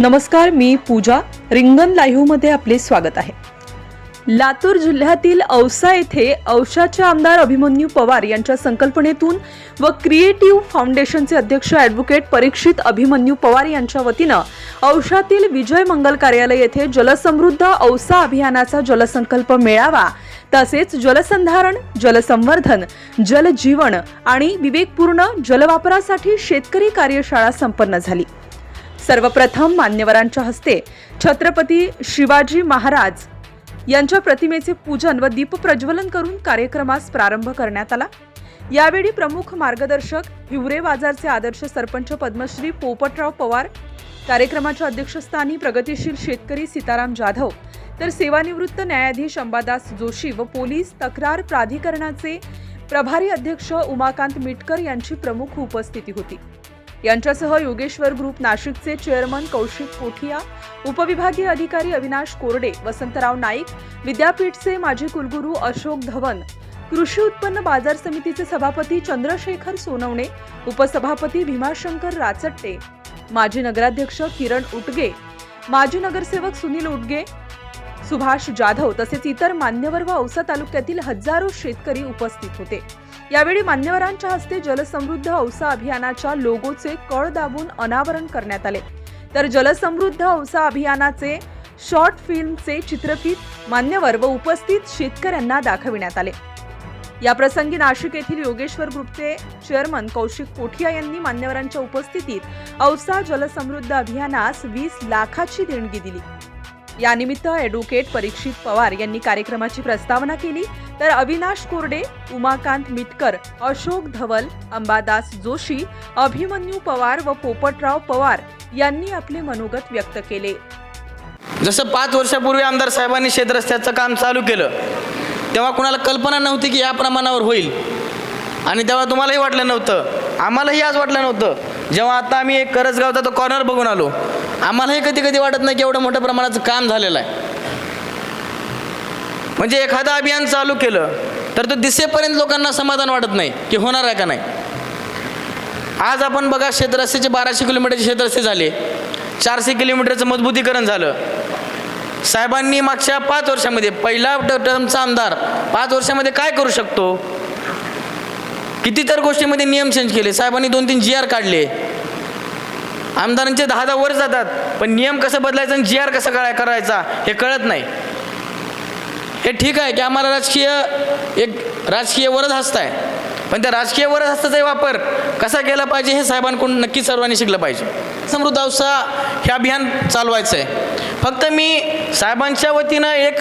नमस्कार मी पूजा. रिंगण लाईव्हमध्ये आपले स्वागत आहे. लातूर जिल्ह्यातील औसा येथे औशाचे आमदार अभिमन्यू पवार यांच्या संकल्पनेतून व क्रिएटिव्ह फाउंडेशनचे अध्यक्ष ॲडव्होकेट परीक्षित अभिमन्यू पवार यांच्या वतीनं औशातील विजय मंगल कार्यालय येथे जलसमृद्ध औसा अभियानाचा जलसंकल्प मेळावा तसेच जलसंधारण जलसंवर्धन जलजीवन आणि विवेकपूर्ण जलवापरासाठी शेतकरी कार्यशाळा संपन्न झाली. सर्वप्रथम मान्यवरांच्या हस्ते छत्रपती शिवाजी महाराज यांच्या प्रतिमेचे पूजन व दीप प्रज्वलन करून कार्यक्रमास प्रारंभ करण्यात आला. यावेळी प्रमुख मार्गदर्शक हिवरे बाजारचे आदर्श सरपंच पद्मश्री पोपटराव पवार कार्यक्रमाच्या अध्यक्षस्थानी प्रगतीशील शेतकरी सीताराम जाधव तर सेवानिवृत्त न्यायाधीश अंबादास जोशी व पोलीस तक्रार प्राधिकरणाचे प्रभारी अध्यक्ष उमाकांत मिटकर यांची प्रमुख उपस्थिती होती. यांच्यासह योगेश्वर ग्रुप नाशिकचे चेअरमन कौशिक कोठिया उपविभागीय अधिकारी अविनाश कोरडे वसंतराव नाईक विद्यापीठचे माजी कुलगुरू अशोक धवन कृषी उत्पन्न बाजार समितीचे सभापती चंद्रशेखर सोनवणे उपसभापती भीमाशंकर राचट्टे माजी नगराध्यक्ष किरण उटगे माजी नगरसेवक सुनील उटगे सुभाष जाधव तसेच इतर मान्यवर व औसा तालुक्यातील हजारो शेतकरी उपस्थित होते. यावेळी मान्यवरांच्या हस्ते जलसमृद्ध औसा अभियानाच्या लोगोचे कळ दाबून अनावरण करण्यात आले. तर जलसमृद्ध औसा अभियानाचे शॉर्ट फिल्मचे चित्रफित मान्यवर व उपस्थित शेतकऱ्यांना दाखविण्यात आले. या प्रसंगी नाशिक येथील योगेश्वर ग्रुपचे चेअरमन कौशिक कोठिया यांनी मान्यवरांच्या उपस्थितीत औसा जलसमृद्ध अभियानास वीस लाखाची देणगी दिली. यानिमित्त ॲडव्होकेट परीक्षित पवार यांनी कार्यक्रमाची प्रस्तावना केली. तर अविनाश कोरडे उमाकांत मिटकर अशोक धवल अंबादास जोशी अभिमन्यू पवार व पोपटराव पवार यांनी आपले मनोगत व्यक्त केले. जसं पाच वर्षापूर्वी आमदार साहेबांनी शेतरस्त्याचं काम चालू केलं तेव्हा कुणाला कल्पना नव्हती की या प्रमाणावर होईल. आणि तेव्हा तुम्हालाही वाटलं नव्हतं. आम्हालाही आज वाटलं नव्हतं. जेव्हा आता आम्ही एक करजगावचा तो कॉर्नर बघून आलो आम्हालाही कधी कधी वाटत नाही की एवढं मोठ्या प्रमाणाचं काम झालेलं आहे. म्हणजे एखादं अभियान चालू केलं तर तो दिसेपर्यंत लोकांना समाधान वाटत नाही की होणार आहे का नाही. आज आपण बघा शेतरस्त्याचे बाराशे किलोमीटरचे क्षेत्रस्ते झाले. चारशे किलोमीटरचं मजबूतीकरण झालं. साहेबांनी मागच्या पाच वर्षामध्ये पहिला ट- टर्मचा आमदार पाच वर्षामध्ये काय करू शकतो? कितीतर गोष्टीमध्ये नियम चेंज केले. साहेबांनी दोन तीन जी आर काढले. आमदारांचे दहा दहा वर जातात. पण नियम कसं बदलायचा आणि जी आर कसं कळाय करायचा हे कळत नाही. हे ठीक आहे की आम्हाला राजकीय एक राजकीय वरद हस्त आहे. पण त्या राजकीय वरद हस्ताचा वापर कसा केला पाहिजे हे साहेबांकडून नक्की सर्वांनी शिकलं पाहिजे. समृद्ध अवसा हे अभियान चालवायचं आहे फक्त मी साहेबांच्या वतीनं एक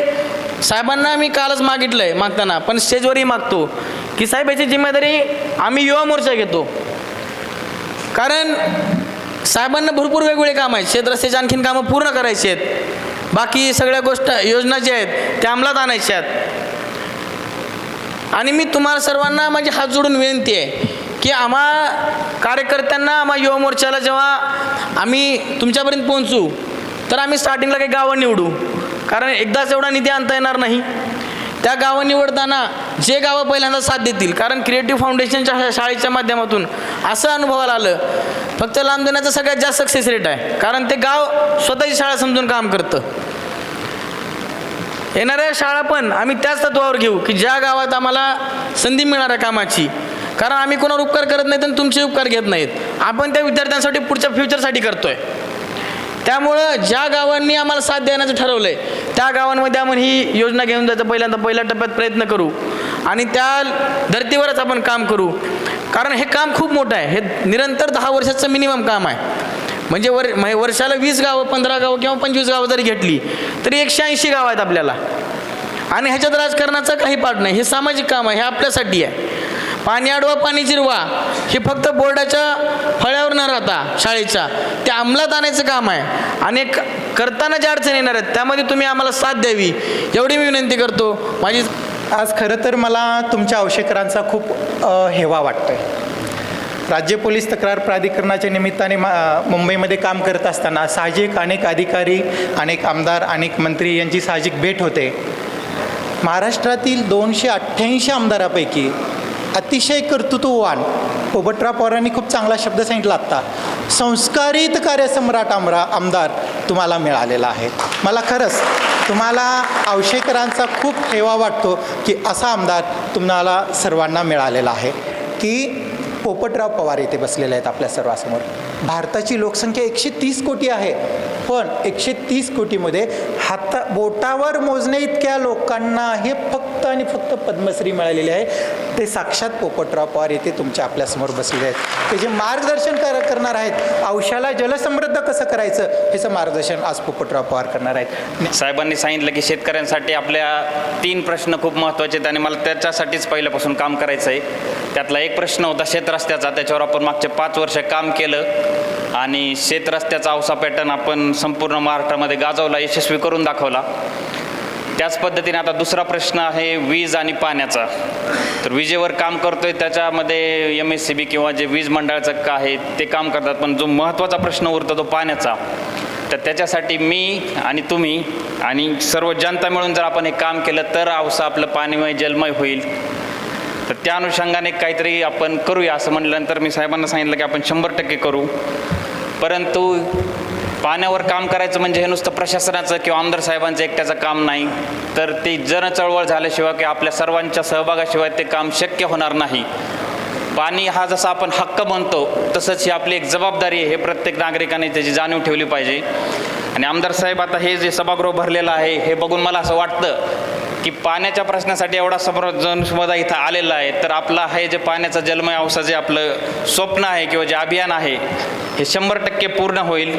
साहेबांना मी कालच मागितलं आहे मागताना पण स्टेजवरही मागतो. की साहेब याची जिम्मेदारी आम्ही युवा मोर्चा घेतो. कारण साहेबांना भरपूर वेगवेगळे काम आहेत. शेतरस्त्याची आणखीन कामं पूर्ण करायची आहेत. बाकी सगळ्या गोष्ट योजना ज्या आहेत त्या अंमलात आणायच्या आहेत. आणि मी तुम्हाला सर्वांना माझी हात जोडून विनंती आहे की आम्हा कार्यकर्त्यांना आम्हा युवा मोर्चाला जेव्हा आम्ही तुमच्यापर्यंत पोहोचू तर आम्ही स्टार्टिंगला काही गावं निवडू. कारण एकदाच एवढा निधी आणता येणार नाही. त्या गावं निवडताना जे गावं पहिल्यांदा साथ देतील कारण क्रिएटिव्ह फाउंडेशनच्या शाळेच्या माध्यमातून असं अनुभवाला आलं फक्त लांब देण्याचा सगळ्यात जास्त सक्सेस रेट आहे. कारण ते गाव स्वतःची शाळा समजून काम करतं. येणाऱ्या शाळा पण आम्ही त्याच तत्वावर घेऊ की ज्या गावात आम्हाला संधी मिळणार आहे कामाची. कारण आम्ही कोणावर उपकार करत नाहीत आणि तुमचे उपकार घेत नाहीत. आपण त्या विद्यार्थ्यांसाठी पुढच्या फ्युचरसाठी करतोय. त्यामुळं ज्या गावांनी आम्हाला साथ देण्याचं ठरवलं आहे त्या गावांमध्ये आपण ही योजना घेऊन जायचं. पहिल्यांदा पहिल्या टप्प्यात प्रयत्न करू. आणि त्या धर्तीवरच आपण काम करू. कारण हे काम खूप मोठं आहे. हे निरंतर दहा वर्षाचं मिनिमम काम आहे. म्हणजे वर म्हणजे वर्षाला वीस गावं पंधरा गावं किंवा पंचवीस गावं जरी घेतली तरी एकशे ऐंशी गावं आहेत आपल्याला. आणि ह्याच्यात राजकारणाचा काही पाठ नाही. हे सामाजिक काम आहे. हे आपल्यासाठी आहे. पाणी अडवा पाणी जिरवा. हे फक्त बोर्डाच्या फळ्यावर न राहता शाळेच्या. ते अंमलात आणायचं काम आहे. आणि करताना ज्या अडचणी येणार आहेत त्यामध्ये तुम्ही आम्हाला साथ द्यावी. एवढी मी विनंती करतो. माझी आज खरं तर मला तुमच्या अवशेकरांचा खूप हेवा वाटतो आहे राज्य पोलीस तक्रार प्राधिकरणाच्या निमित्ताने मा मुंबईमध्ये काम करत असताना साहजिक अनेक अधिकारी अनेक आमदार अनेक मंत्री यांची साहजिक भेट होते. महाराष्ट्रातील दोनशे अठ्ठ्याऐंशी आमदारापैकी अतिशय कर्तृत्ववान. पोबटराव पवारांनी खूप चांगला शब्द सांगितला आत्ता. संस्कारित कार्यसम्राट आमरा आमदार तुम्हाला मिळालेला आहे. मला खरंच तुम्हाला आवशेकरांचा खूप ठेवा वाटतो की असा आमदार तुम्हाला सर्वांना मिळालेला आहे. की पोपटराव पवार येथे बसलेले आहेत आपल्या सर्वांसमोर. भारताची लोकसंख्या एकशे तीस कोटी आहे. पण एकशे तीस कोटीमध्ये हाता बोटावर मोजणे इतक्या लोकांना हे फक्त आणि फक्त पद्मश्री मिळालेली आहे. ते साक्षात पोपटराव पवार येथे तुमच्या आपल्यासमोर बसलेले आहेत. ते जे मार्गदर्शन कर करणार आहेत औषधाला जलसमृद्ध कसं करायचं ह्याचं मार्गदर्शन आज पोपटराव पवार करणार आहेत. साहेबांनी सांगितलं की शेतकऱ्यांसाठी आपल्या तीन प्रश्न खूप महत्त्वाचे आहेत आणि मला त्याच्यासाठीच पहिल्यापासून काम करायचं आहे. त्यातला एक प्रश्न होता शेतरस्त्याचा त्याच्यावर आपण मागचे पाच वर्ष काम केलं आणि शेतरस्त्याचा औसा पॅटर्न आपण संपूर्ण महाराष्ट्रामध्ये गाजवला यशस्वी करून दाखवला. त्याच पद्धतीने आता दुसरा प्रश्न आहे वीज आणि पाण्याचा. तर विजेवर काम करतोय त्याच्यामध्ये एम एस सी बी किंवा जे वीज मंडळाचं का आहे ते काम करतात. पण जो महत्त्वाचा प्रश्न उरतो तो पाण्याचा. तर त्याच्यासाठी मी आणि तुम्ही आणि सर्व जनता मिळून जर आपण हे काम केलं तर औसा आपलं पाणीमय जलमय होईल. तर त्या अनुषंगाने काहीतरी आपण करूया असं म्हटल्यानंतर मी साहेबांना सांगितलं की आपण शंभर टक्के करू. परंतु पाण्यावर काम करायचं म्हणजे हे नुसतं प्रशासनाचं किंवा आमदार साहेबांचं एकट्याचं काम नाही. तर ते जनचळवळ झाल्याशिवाय की आपल्या सर्वांच्या सहभागाशिवाय ते काम शक्य होणार नाही. पाणी हा जसा आपण हक्क म्हणतो तसंच ही आपली एक जबाबदारी आहे हे प्रत्येक नागरिकाने त्याची जाणीव ठेवली पाहिजे. आणि आमदार साहेब आता हे जे सभागृह भरलेलं आहे हे बघून मला असं वाटतं की पाण्याच्या प्रश्नासाठी एवढा समोर जनसमुदाय इथं आलेला आहे तर आपला हे जे पाण्याचा जलमय अवसा जे आपलं स्वप्न आहे किंवा जे अभियान आहे हे शंभर टक्के पूर्ण होईल.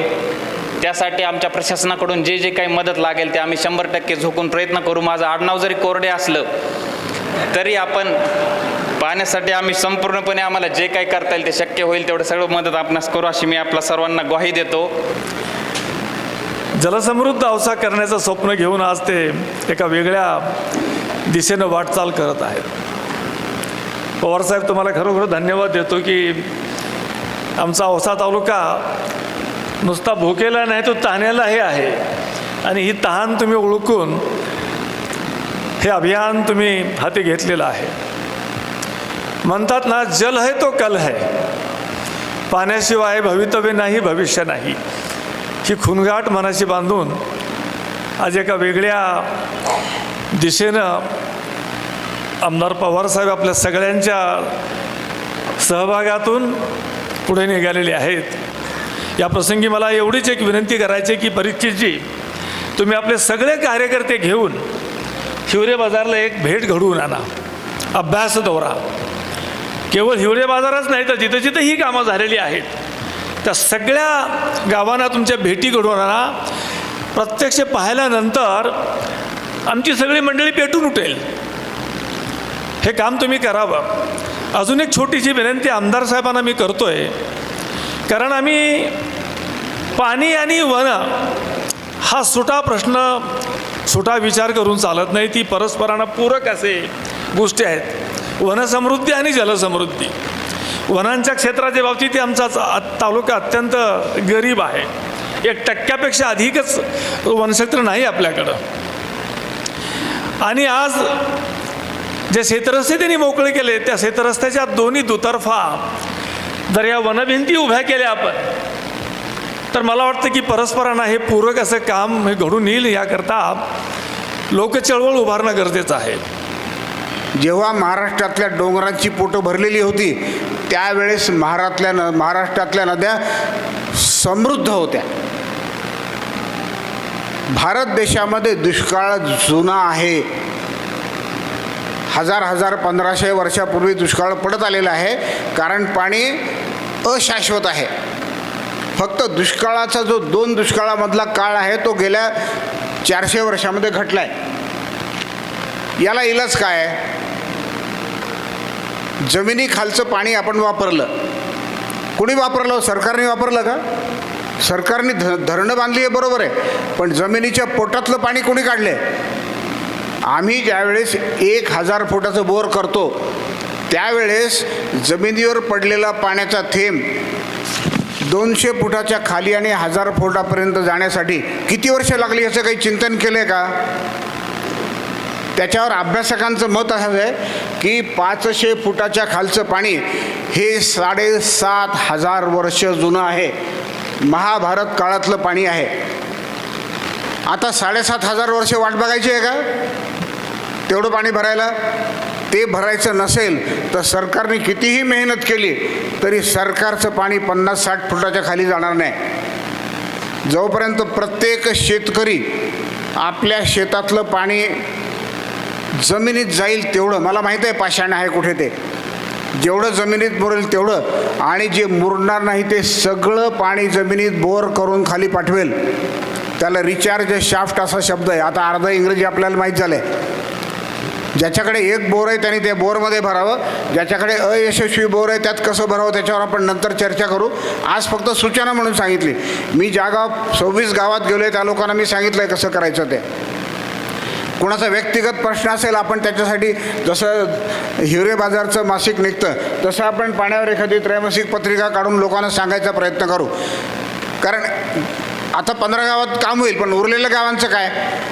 त्यासाठी आमच्या प्रशासनाकडून जे जे काही मदत लागेल ते आम्ही शंभर टक्के झोकून प्रयत्न करू. माझं आडनाव जरी कोरडे असलं तरी आपण पाण्यासाठी आम्ही संपूर्णपणे आम्हाला जे काही करता येईल ते शक्य होईल तेवढं सगळं मदत आपणास करू अशी मी आपल्या सर्वांना ग्वाही देतो. जलसमृद्ध अवसा करण्याचं स्वप्न घेऊन आज ते एका वेगळ्या दिशेनं वाटचाल करत आहेत. पवारसाहेब तुम्हाला खरोखर धन्यवाद देतो की आमचा औसा तालुका नुसता भुकेला नाही तो ताण्यालाही आहे. आणि ही तहान तुम्ही ओळखून हे अभियान तुम्ही हाती घेतलेलं आहे. म्हणतात ना जल है तो कल है. पाण्याशिवाय भवितव्य नाही भविष्य नाही. ही खुनगाट मनाशी बांधून आज एका वेगळ्या दिशेनं आमदार पवारसाहेब आपल्या सगळ्यांच्या सहभागातून पुढे निघालेले आहेत. या प्रसंगी मला एवढीच एक विनंती करायची आहे की परीक्षेची तुम्ही आपले सगळे कार्यकर्ते घेऊन हिवरे बाजारला एक भेट घडवून आणा. अभ्यास दौरा. केवळ हिवरे बाजारच नाही तर जिथं जिथं ही कामं झालेली आहेत त्या सगळ्या गावांना तुमच्या भेटी घडवून आणा. प्रत्यक्ष पाहिल्यानंतर आमची सगळी मंडळी पेटून उठेल. हे काम तुम्ही करावं. अजून एक छोटीशी विनंती आमदार साहेबांना मी करतो आहे कारण आम्ही पाणी आणि वन हा सुटा प्रश्न सुटा विचार करून चालत नाही. ती परस्परांना पूरक असे गोष्टी आहेत. वनसमृद्धी आणि जलसमृद्धी. वनांच्या क्षेत्राच्या बाबतीत आमचा तालुका अत्यंत गरीब आहे. एक टक्क्यापेक्षा अधिकच वनक्षेत्र नाही आपल्याकडं. आणि आज जे शेतरस्ते त्यांनी मोकळे केले त्या शेतरस्त्याच्या दोन्ही दुतर्फा जर या वनभिंती उभ्या केल्या आपण तर मला वाटतं की परस्परांना हे पूरक असं काम हे घडून येईल याकरता लोकचळवळ उभारणं गरजेचं आहे. जेव्हा महाराष्ट्रातल्या डोंगरांची पोटं भरलेली होती त्यावेळेस महाराष्ट्रातल्या न महाराष्ट्रातल्या नद्या समृद्ध होत्या. भारत देशामध्ये दुष्काळ जुना आहे. हजार हजार पंधराशे वर्षापूर्वी दुष्काळ पडत आलेला आहे कारण पाणी अशाश्वत आहे. फक्त दुष्काळाचा जो दोन दुष्काळामधला काळ आहे तो गेल्या चारशे वर्षामध्ये घटला आहे याला इलाज काय? जमिनीखालचं पाणी आपण वापरलं. कुणी वापरलं? सरकारने वापरलं का? सरकारने ध धरणं बांधली आहे बरोबर आहे. पण जमिनीच्या पोटातलं पाणी कोणी आहे आम्ही ज्यावेळेस एक हजार फुटाचं बोर करतो त्यावेळेस जमिनीवर पडलेला पाण्याचा थेंब दोनशे फुटाच्या खाली आणि हजार फुटापर्यंत जाण्यासाठी किती वर्ष लागली याचं काही चिंतन केलं आहे का? त्याच्यावर अभ्यासकांचं मत असं आहे की पाचशे फुटाच्या खालचं पाणी हे साडेसात हजार वर्ष जुनं आहे. महाभारत काळातलं पाणी आहे. आता साडेसात हजार वर्ष वाट बघायची आहे का? तेवढं पाणी भरायला? ते भरायचं नसेल तर सरकारने कितीही मेहनत केली तरी सरकारचं पाणी पन्नास साठ फुटाच्या खाली जाणार नाही. जोपर्यंत प्रत्येक शेतकरी आपल्या शेतातलं पाणी जमिनीत जाईल तेवढं मला माहीत आहे पाषाण आहे कुठे ते जेवढं जमिनीत मुरेल तेवढं आणि जे मुरणार नाही ते सगळं पाणी जमिनीत बोर करून खाली पाठवेल. त्याला रिचार्ज शाफ्ट असा शब्द आहे. आता अर्धा इंग्रजी आपल्याला माहीत झालं आहे ज्याच्याकडे एक बोर आहे त्याने ते बोरमध्ये भरावं. ज्याच्याकडे अयशस्वी बोर आहे त्यात कसं भरावं त्याच्यावर आपण नंतर चर्चा करू. आज फक्त सूचना म्हणून सांगितली. मी ज्या गाव सव्वीस गावात गेलो आहे त्या लोकांना मी सांगितलं आहे कसं करायचं ते. कुणाचा व्यक्तिगत प्रश्न असेल आपण त्याच्यासाठी जसं हिवरे बाजारचं मासिक निघतं तसं आपण पाण्यावर एखादी त्रैमासिक पत्रिका काढून लोकांना सांगायचा प्रयत्न करू. कारण आता पंधरा गावात काम होईल पण उरलेल्या गावांचं काय?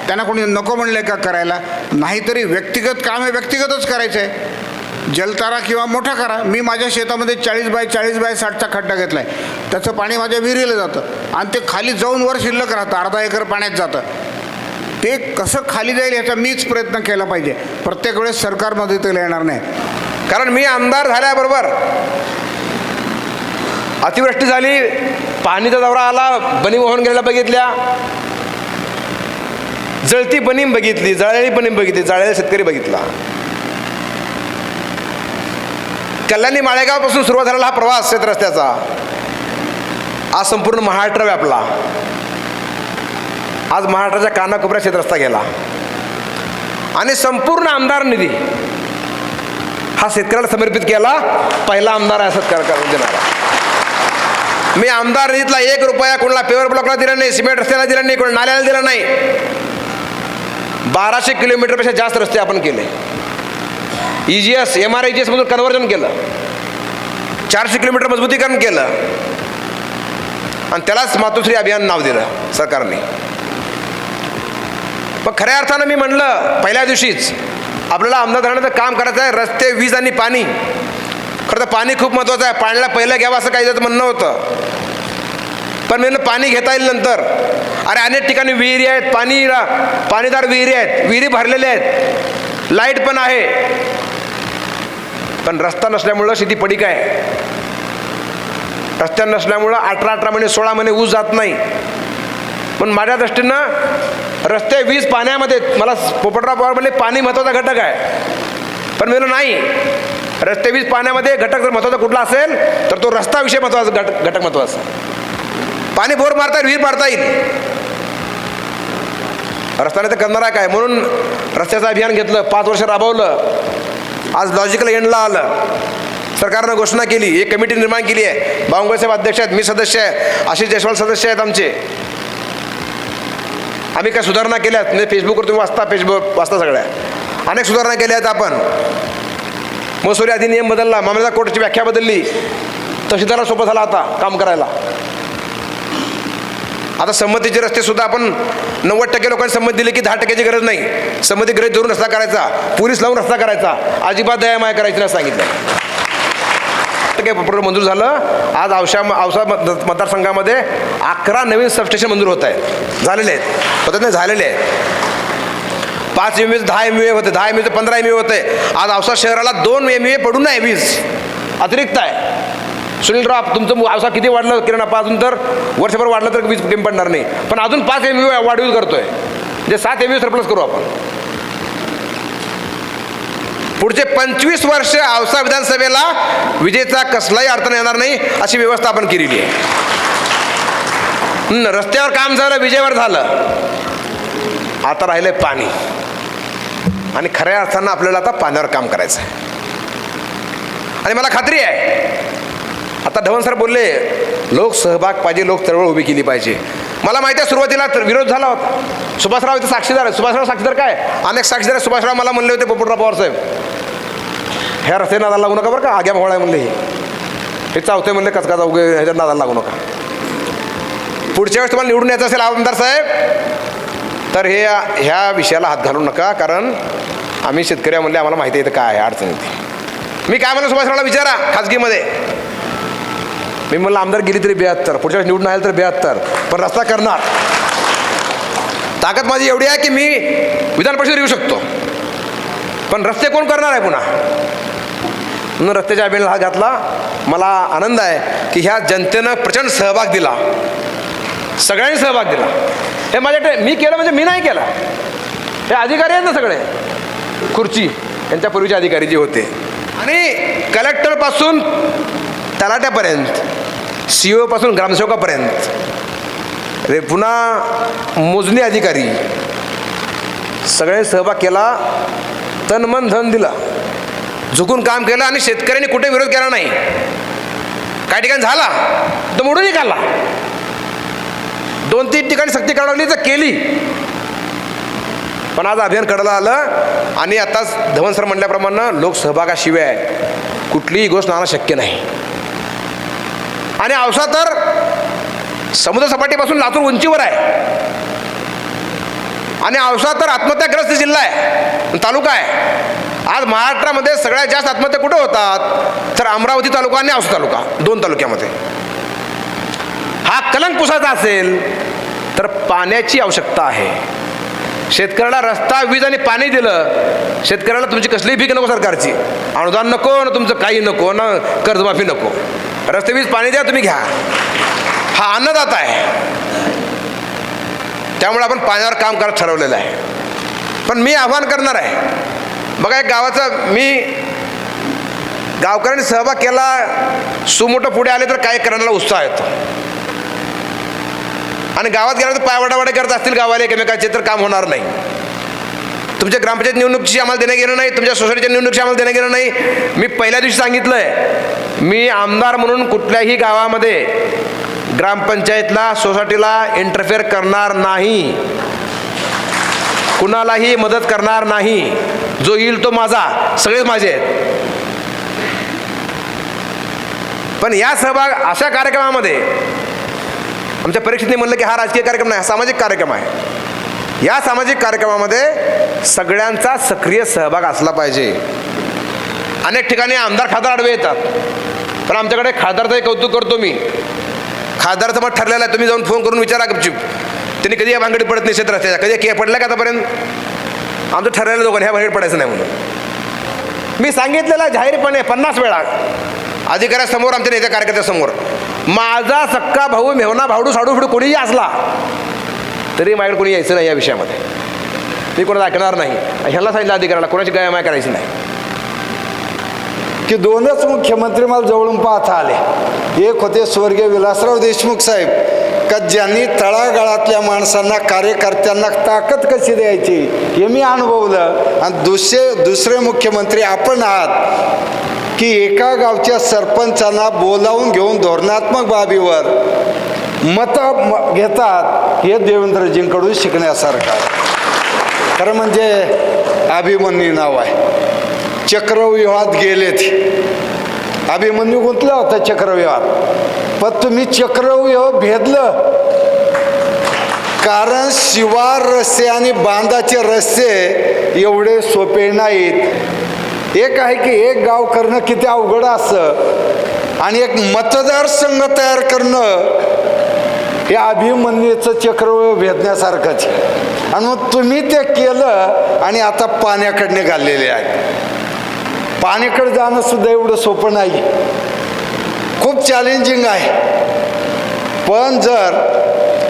त्यांना कोणी नको म्हणलं का करायला? नाहीतरी व्यक्तिगत काम हे व्यक्तिगतच करायचं आहे जलतारा किंवा मोठा करा. मी माझ्या शेतामध्ये चाळीस बाय चाळीस बाय साठचा खड्डा घेतला आहे त्याचं पाणी माझ्या विहिरीला जातं. आणि ते खाली जाऊन वर शिल्लक राहतं. अर्धा एकर पाण्यात जातं. ते कसं खाली जाईल याचा मीच प्रयत्न केला पाहिजे. प्रत्येक वेळेस सरकार मदतीला येणार नाही. कारण मी आमदार झाल्याबरोबर अतिवृष्टी झाली पाणीचा दौरा आला बनी वाहून गेलेला बघितल्या. जळती बनीम बघितली जळलेली बनीम बघितली जळलेला शेतकरी बघितला. कल्याणी माळेगावपासून सुरुवात झालेला हा प्रवास शेत रस्त्याचा. आज संपूर्ण महाराष्ट्र व्यापला. आज महाराष्ट्राच्या कानाकोपऱ्या शेतरस्ता गेला. आणि संपूर्ण आमदार निधी हा शेतकऱ्याला समर्पित केला. पहिला आमदार आहे सत्कार करून देणारा. मी आमदार निधीतला एक रुपया कोणाला पेवर ब्लॉकला दिला नाही सिमेंट रस्त्याला दिला नाही कोण नाल्याला दिला नाही. बाराशे किलोमीटरपेक्षा जास्त रस्ते आपण केले. E G S M R I G एसमधून conversion केलं. चारशे किलोमीटर मजबूतीकरण केलं. आणि त्यालाच मातोश्री अभियान नाव दिलं सरकारने. पण खऱ्या अर्थानं मी म्हणलं पहिल्या दिवशीच आपल्याला अहमदाबाद काम करायचं आहे रस्ते वीज आणि पाणी. खरं तर पाणी खूप महत्त्वाचं आहे. पाण्याला पहिलं घ्यावं असं काही त्याचं म्हणणं होतं. पण मी पाणी घेता येईल नंतर. अरे अनेक ठिकाणी विहिरी आहेत. पाणी पाणीदार विहिरी आहेत. विहिरी भरलेल्या आहेत. लाइट पण आहे. पण रस्ता नसल्यामुळं शेती पडीक आहे रस्त्या नसल्यामुळं अठरा अठरा महिने सोळा महिने ऊस जात नाही. पण माझ्या दृष्टीनं रस्ते वीज पाण्यामध्ये मला पोपटराव पवार म्हणले पाणी महत्त्वाचा घटक आहे. पण मी नाही. रस्ते वीज पाण्यामध्ये घटक जर महत्त्वाचा कुठला असेल तर तो रस्ता विषय महत्त्वाचा घट घटक महत्त्वाचा. पाणी बोर मारता येईल विहीर मारता येईल. रस्त्याने तर करणार आहे काय? म्हणून रस्त्याचं अभियान घेतलं पाच वर्ष राबवलं. आज लॉजिकल एंडला आलं. सरकारनं घोषणा केली एक कमिटी निर्माण केली आहे. बावंगळसाहेब अध्यक्ष आहेत मी सदस्य आहे. आशिष जयस्वाल सदस्य आहेत आमचे. आम्ही काय सुधारणा केल्यात म्हणजे फेसबुकवर तुम्ही वाचता फेसबुक वाचता सगळ्या. अनेक सुधारणा केल्या आहेत आपण. मसुरी अधिनियम बदलला मामलेदार कोर्टाची व्याख्या बदलली. तहसीलदारा सोपं झाला आता काम करायला. आता संमतीचे रस्ते सुद्धा आपण नव्वद टक्के लोकांनी संमती दिली की दहा टक्क्याची गरज नाही. संमती गरज धरून रस्ता करायचा पोलीस लावून रस्ता करायचा अजिबात दयामाया करायची नाही सांगितलं. टक्के प्रकल्प मंजूर झालं? आज औषा औसा मत- मतदारसंघामध्ये अकरा नवीन सबस्टेशन मंजूर होत आहेत. झालेले आहेत. पद्धत नाही झालेले आहेत. पाच एम दहा एम ए होते दहा एम पंधरा एम होते. आज औसा शहराला दोन एम ए पडून नाही वीज. अतिरिक्त आहे. सुनीलराव तुमचं औसा किती वाढलं किरण आपण अजून तर? वर्षभर वाढलं तर वीज कमी पडणार नाही. पण अजून पाच एम वाढीव करतोय. म्हणजे सात एम सरप्लस करू आपण. पुढचे पंचवीस वर्ष औसा विधानसभेला विजेचा कसलाही अडचण येणार नाही अशी व्यवस्था आपण केलेली आहे. रस्त्यावर काम झालं विजेवर झालं. आता राहिलं पाणी. आणि खऱ्या अर्थानं आपल्याला आता पाण्यावर काम करायचं आहे आणि मला खात्री आहे आता धवन सर बोलले लोक सहभाग पाहिजे लोक चळवळ उभी केली पाहिजे. मला माहिती आहे सुरुवातीला तर विरोध झाला होता. सुभाषराव इथे साक्षीदार आहे सुभाषराव साक्षीदार काय? अनेक साक्षीदार आहे. सुभाषराव मला म्हणले होते पोपटराव पवार साहेब ह्या रस्ते नादाला लागू नका बरं का? आग्या मोहळा म्हणले हे. हे चावते म्हणले कचकाचा उगे ह्याच्या नादाला लागू नका. पुढच्या वेळेस तुम्हाला निवडून यायचं असेल आमदार साहेब तर हे ह्या विषयाला हात घालू नका कारण आम्ही शेतकऱ्यामधले आम्हाला माहिती आहे काय अडचणी अडचण येते. मी काय म्हणलं सुभाषरावला विचारा खाजगीमध्ये. मी म्हणलं आमदार गेली तरी बेहत्तर पुढच्या वेळेस निवडून आले तर बेहत्तर पण रस्ता करणार. ताकद माझी एवढी आहे की मी विधान परिषद येऊ शकतो. पण रस्ते कोण करणार आहे पुन्हा? म्हणून रस्त्याच्या अभियानाला हात घातला. मला आनंद आहे की ह्या जनतेनं प्रचंड सहभाग दिला. सगळ्यांनी सहभाग दिला. हे माझ्या मी केलं म्हणजे मी नाही केला. हे अधिकारी आहेत ना सगळे. खुर्ची. यांच्या पूर्वीचे अधिकारी जे होते. आणि कलेक्टरपासून तलाट्यापर्यंत सी ओपासून ग्रामसेवकापर्यंत रे पुन्हा मोजणी अधिकारी सगळ्यांनी सहभाग केला तन मन धन दिला. झुकून काम केलं आणि शेतकऱ्यांनी कुठे विरोध केला नाही. काही ठिकाणी झाला तो मोडून निघाला. दोन तीन ठिकाणी सक्ती करावी तर केली. पण आज अभियान कडलं आलं आणि आताच धवन सर म्हणल्याप्रमाणे लोकसहभागाशिवाय कुठलीही गोष्ट आणणं शक्य नाही. आणि औसा तर समुद्रसपाटीपासून लातूर उंचीवर आहे. आणि औसा तर आत्महत्याग्रस्त जिल्हा आहे तालुका आहे. आज महाराष्ट्रामध्ये सगळ्यात जास्त आत्महत्या कुठं होतात? तर अमरावती तालुका आणि औसा तालुका दोन तालुक्यामध्ये. हा कलंक पुसायचा असेल तर पाण्याची आवश्यकता आहे. शेतकऱ्याला रस्ता वीज आणि पाणी दिलं शेतकऱ्याला तुमची कसलीही भीक नको सरकारची. अनुदान नको ना तुमचं काही नको ना कर्जमाफी नको. रस्ते वीज पाणी द्या तुम्ही घ्या. हा अन्नदाता आहे. त्यामुळे आपण पाण्यावर काम करत ठरवलेलं आहे. पण मी आव्हान करणार आहे. बघा एक गावाचं मी गावकऱ्यांनी सहभाग केला सुमोठं पुढे आले तर काय करण्याला उत्साह येतो. आणि गावात गेल्यानंतर पायवाडावाडे करत असतील गावाला एकमेकाचे तर काम होणार नाही. तुमच्या ग्रामपंचायत निवडणुकीची आम्हाला देणं गेलं नाही तुमच्या सोसायटीच्या निवडणुकीची आम्हाला देणं गेलं नाही. मी पहिल्या दिवशी सांगितलं आहे मी आमदार म्हणून कुठल्याही गावामध्ये ग्रामपंचायतला सोसायटीला इंटरफेअर करणार नाही. कुणालाही मदत करणार नाही. जो येईल तो माझा सगळेच माझे आहेत. पण या सहभाग अशा कार्यक्रमामध्ये आमच्या परीक्षेने म्हणलं की हा राजकीय कार्यक्रम नाही हा सामाजिक कार्यक्रम आहे. या सामाजिक कार्यक्रमामध्ये सगळ्यांचा सक्रिय सहभाग असला पाहिजे. अनेक ठिकाणी आमदार खासदार आडवे येतात. पण आमच्याकडे खासदारचंही कौतुक करतो मी. खासदारचं मग ठरलेलं आहे तुम्ही जाऊन फोन करून विचारा गपचूप. त्यांनी कधी या भांगडीत पडत नाही क्षेत्राच्या कधी के पडलं का आतापर्यंत? आमचं ठरलेलं दोघं ह्या भांगडीत पडायचं नाही म्हणून. मी सांगितलेलं जाहीरपणे पन्नास वेळा. अधिकाऱ्यासमोर आमच्या नेत्या कार्यकर्त्यासमोर. माझा सक्का भाऊ मेहना भावडू साडू फिडू कोणीही असला तरी माझ्याकडे कोणी यायचं नाही या विषयामध्ये. मी कोणाला ऐकणार नाही. ह्याला सांगितलं अधिकाऱ्याला कोणाची गयामाय करायची नाही. की दोनच मुख्यमंत्री मला जवळून पाहता आले. एक होते स्वर्गीय विलासराव देशमुख साहेब का ज्यांनी तळागाळातल्या माणसांना कार्यकर्त्यांना ताकद कशी द्यायची हे मी अनुभवलं. आणि दुसरे दुसरे मुख्यमंत्री आपण आहात की एका गावच्या सरपंचांना बोलावून घेऊन धोरणात्मक बाबीवर मतं म- घेतात हे देवेंद्रजींकडून शिकण्यासारखं आहे. खरं म्हणजे अभिमन्यू नाव आहे. चक्रव्यूहात गेलेत. अभिमन्यू गुंतला होता चक्रव्यूहात. पण तुम्ही चक्रव्यूह भेदलं. कारण शिवार रस्ते आणि बांधाचे रस्ते एवढे सोपे नाहीत. एक आहे की एक गाव करणं किती अवघड असं आणि एक मतदारसंघ तयार करणं हे अभिमन्यूचं चक्रव्यूह भेदण्यासारखंच आहे. आणि मग तुम्ही ते केलं आणि आता पाण्याकडे घाललेले आहेत. पाण्याकडे जाणं सुद्धा एवढं सोपं नाही. खूप चॅलेंजिंग आहे. पण जर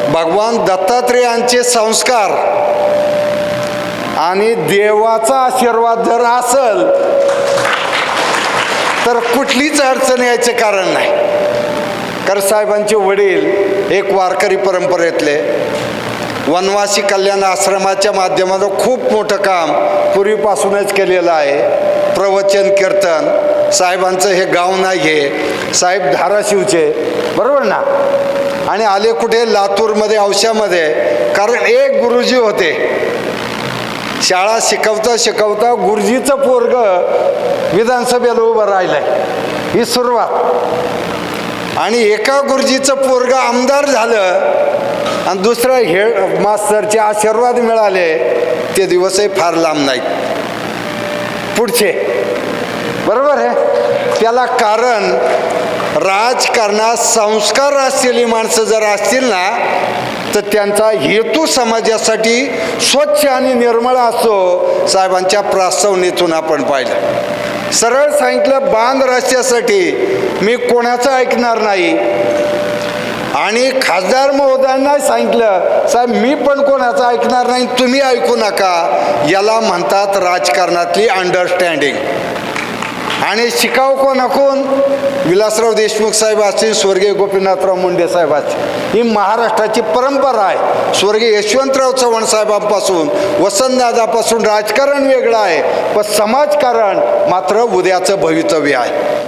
भगवान दत्तात्रेयांचे संस्कार आणि देवाचा आशीर्वाद जर असल तर कुठलीच अडचण यायचं कारण नाही. कारण साहेबांचे वडील एक वारकरी परंपरेतले. वनवासी कल्याण आश्रमाच्या माध्यमातून खूप मोठं काम पूर्वीपासूनच केलेलं आहे. प्रवचन कीर्तन साहेबांचं हे गाव नाही आहे साहेब धाराशिवचे बरोबर ना? आणि आले कुठे? लातूरमध्ये औशामध्ये. कारण एक गुरुजी होते. शाळा शिकवता शिकवता गुरुजीचं पोरग विधानसभेला उभं राहिलंय. ही सुरुवात. आणि एका गुरुजीचं पोरग आमदार झालं आणि दुसरं हे मास्तरचे आशीर्वाद मिळाले ते दिवसही फार लांब नाहीत. पुढचे. बरोबर आहे? त्याला कारण राजकारणात संस्कार असलेली माणसं जर असतील ना तर त्यांचा हेतू समाजासाठी स्वच्छ आणि निर्मळ असतो साहेबांच्या प्रास्तावनेतून आपण पाहिलं. सरळ सांगितलं बांध रस्त्यासाठी. मी कोणाचं ऐकणार नाही? आणि खासदार महोदयांना सांगितलं साहेब मी पण कोणाचं ऐकणार नाही? तुम्ही ऐकू नका. याला म्हणतात राजकारणातली अंडरस्टँडिंग आणि शिकाव कोण? विलासराव देशमुख साहेब असतील स्वर्गीय गोपीनाथराव मुंडे साहेब असतील. ही महाराष्ट्राची परंपरा आहे. स्वर्गीय यशवंतराव चव्हाण साहेबांपासून वसंतदादापासून राजकारण वेगळं आहे पण समाजकारण मात्र उद्याचं भवितव्य आहे.